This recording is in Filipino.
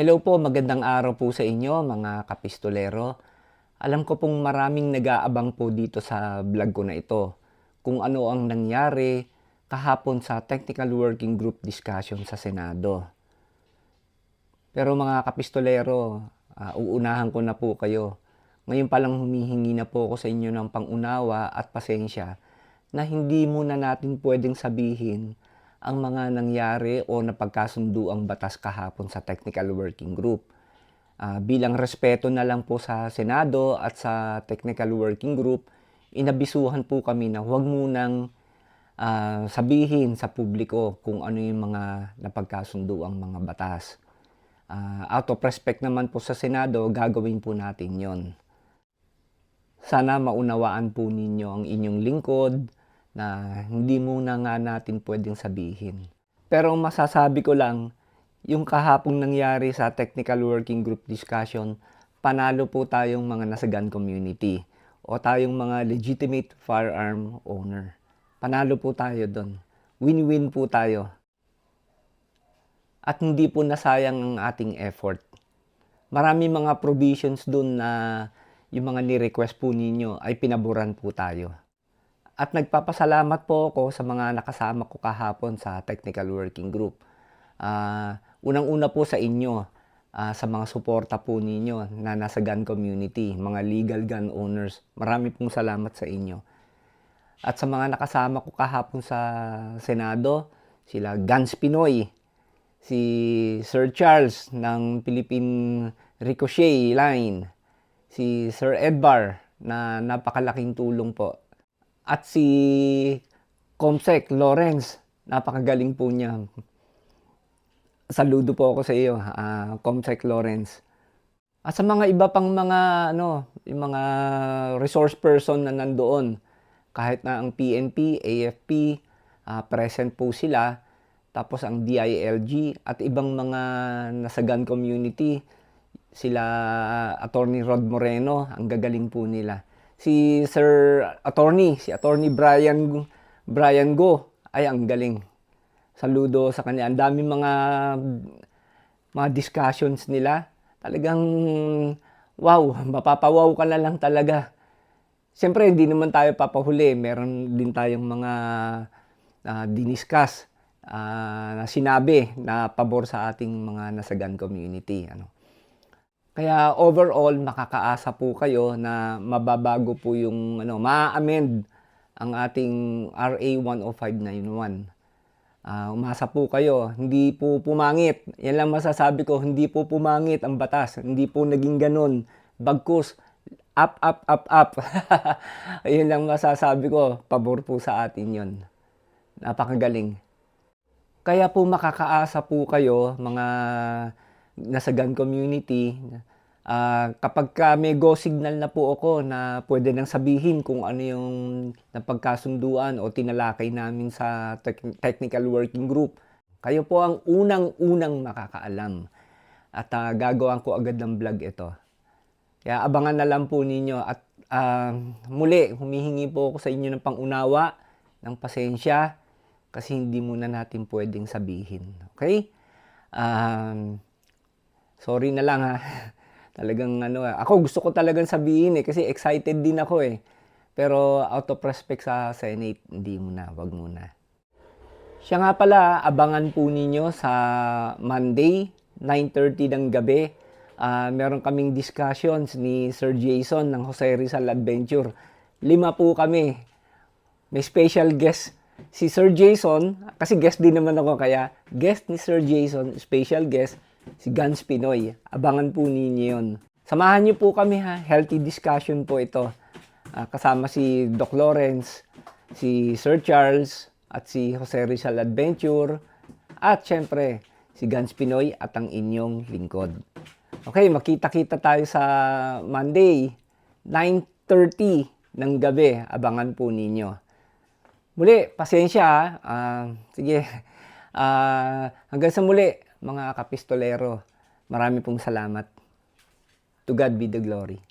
Hello po, magandang araw po sa inyo mga kapistolero. Alam ko pong maraming nag-aabang po dito sa vlog ko na ito kung ano ang nangyari kahapon sa Technical Working Group discussion sa Senado. Pero mga kapistolero, ah, uunahan ko na po kayo. Ngayon pa lang humihingi na po ako sa inyo ng pangunawa at pasensya na hindi muna natin pwedeng sabihin ang mga nangyari o napagkasundo ang batas kahapon sa Technical Working Group. Ah, bilang respeto na lang po sa Senado at sa Technical Working Group, inabisuhan po kami na huwag munang ah, sabihin sa publiko kung ano yung mga napagkasundo ang mga batas. Ah, out of respect naman po sa Senado, gagawin po natin yon. Sana maunawaan po ninyo ang inyong lingkod na hindi muna nga natin pwedeng sabihin. Pero masasabi ko lang, yung kahapong nangyari sa Technical Working Group discussion, panalo po tayong mga nasa gun community o tayong mga legitimate firearm owner. Panalo po tayo doon. Win-win po tayo. At hindi po nasayang ang ating effort. Marami mga provisions doon na yung mga ni-request po ninyo ay pinaboran po tayo. At nagpapasalamat po ako sa mga nakasama ko kahapon sa Technical Working Group. Ah, unang-una po sa inyo, ah, sa mga suporta po ninyo na nasa gun community, mga legal gun owners. Marami pong salamat sa inyo. At sa mga nakasama ko kahapon sa Senado, sila Guns Pinoy, si Sir Charles ng Philippine Ricochet Line, si Sir Edbar na napakalaking tulong po. At si Comsec Lawrence, napakagaling po niya. Saludo po ako sa iyo, ah, Comsec Lawrence. At sa mga iba pang mga ano, yung mga resource person na nandoon, kahit na ang PNP, AFP, ah, present po sila, tapos ang DILG at ibang mga nasa gun community, sila Attorney Rod Moreno, ang gagaling po nila. Si Sir Attorney, si Attorney Brian Brian Go, ay ang galing. Saludo sa kanya. Ang dami mga mga discussions nila. Talagang wow, mapapawaw ka na lang talaga. Siyempre, hindi naman tayo papahuli. Meron din tayong mga uh, diniscuss ah, na sinabi na pabor sa ating mga nasa gun community. Ano. Kaya overall, makakaasa po kayo na mababago po yung, ano, ma-amend ang ating RA 10591. Ah, umasa po kayo, hindi po pumangit. Yan lang masasabi ko, hindi po pumangit ang batas. Hindi po naging ganun. Bagkus, up, up, up, up. Ayun lang masasabi ko, pabor po sa atin yon. Napakagaling. Kaya po makakaasa po kayo, mga nasa gun community, ah, kapag ka may go signal na po ako na pwede nang sabihin kung ano yung napagkasunduan o tinalakay namin sa tec- technical working group, kayo po ang unang-unang makakaalam. At ah, gagawan ko agad ng vlog ito. Kaya abangan na lang po ninyo at ah, muli, humihingi po ako sa inyo ng pangunawa, ng pasensya, kasi hindi muna natin pwedeng sabihin. Okay? Um, sorry na lang ha. Talagang ano, ako gusto ko talagang sabihin eh kasi excited din ako eh. Pero out of respect sa Senate, hindi muna, wag muna. Siya nga pala, abangan po ninyo sa Monday, 9.30 ng gabi. Ah, meron kaming discussions ni Sir Jason ng Jose Rizal Adventure. Lima po kami. May special guest si Sir Jason, kasi guest din naman ako kaya guest ni Sir Jason, special guest, si Gans Pinoy. Abangan po ninyo yun. Samahan niyo po kami ha, healthy discussion po ito. Ah, kasama si Doc Lawrence, si Sir Charles, at si Jose Rizal Adventure, at syempre, si Gans Pinoy at ang inyong lingkod. Okay, makita-kita tayo sa Monday, 9.30 ng gabi. Abangan po ninyo. Muli, pasensya. Ah, sige. Ah, hanggang sa muli, mga kapistolero. Marami pong salamat. To God be the glory.